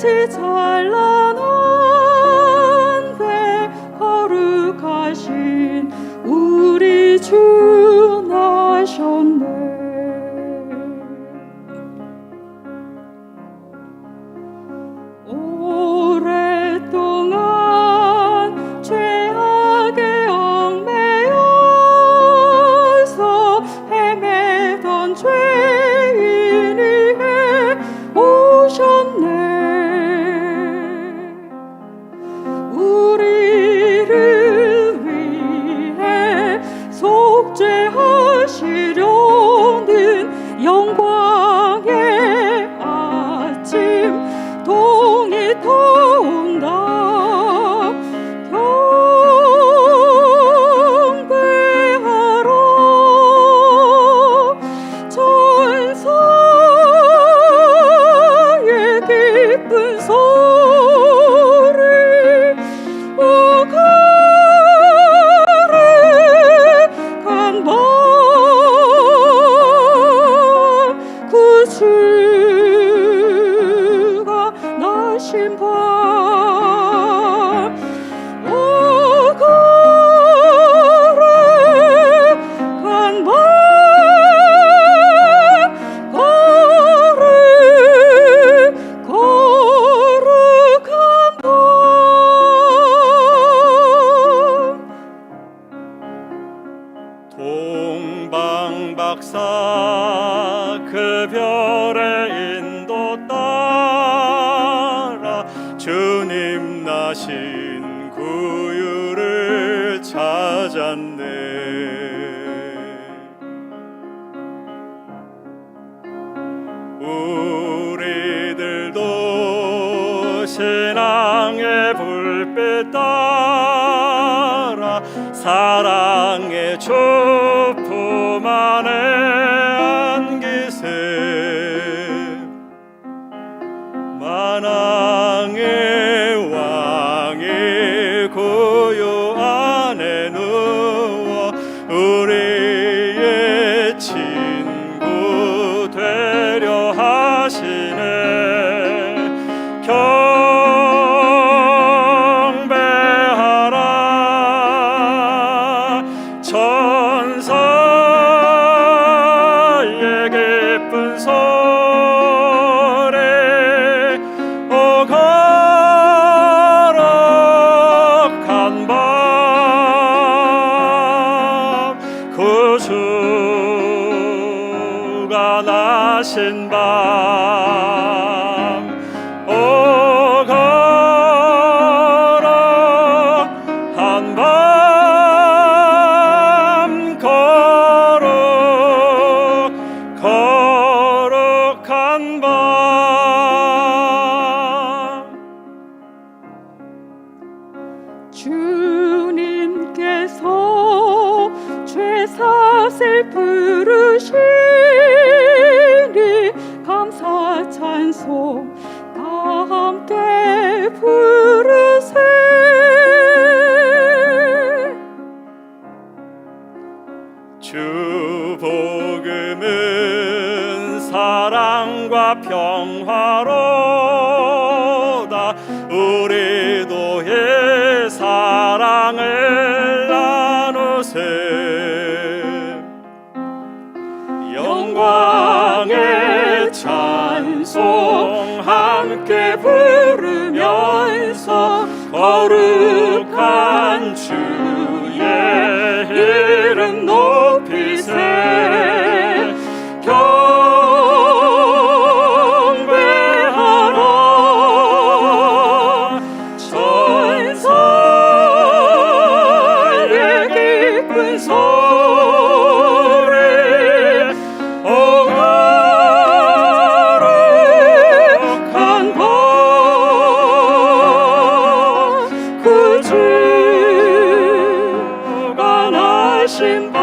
빛이 찬란 속죄하 동방박사 그 별의 인도 따라 주님 나신 구유를 찾았네. 우리들도 신앙의 불빛 따라 사랑의 주품 안에 안기세 만왕의 주가 나신 밤. 오거룩한 밤 거룩 거룩한 밤. 주님께서 죄사슬 부 평화로다. 우리도 의 사랑을 나누세. 영광의 찬송 함께 부르면서 거룩한 주 기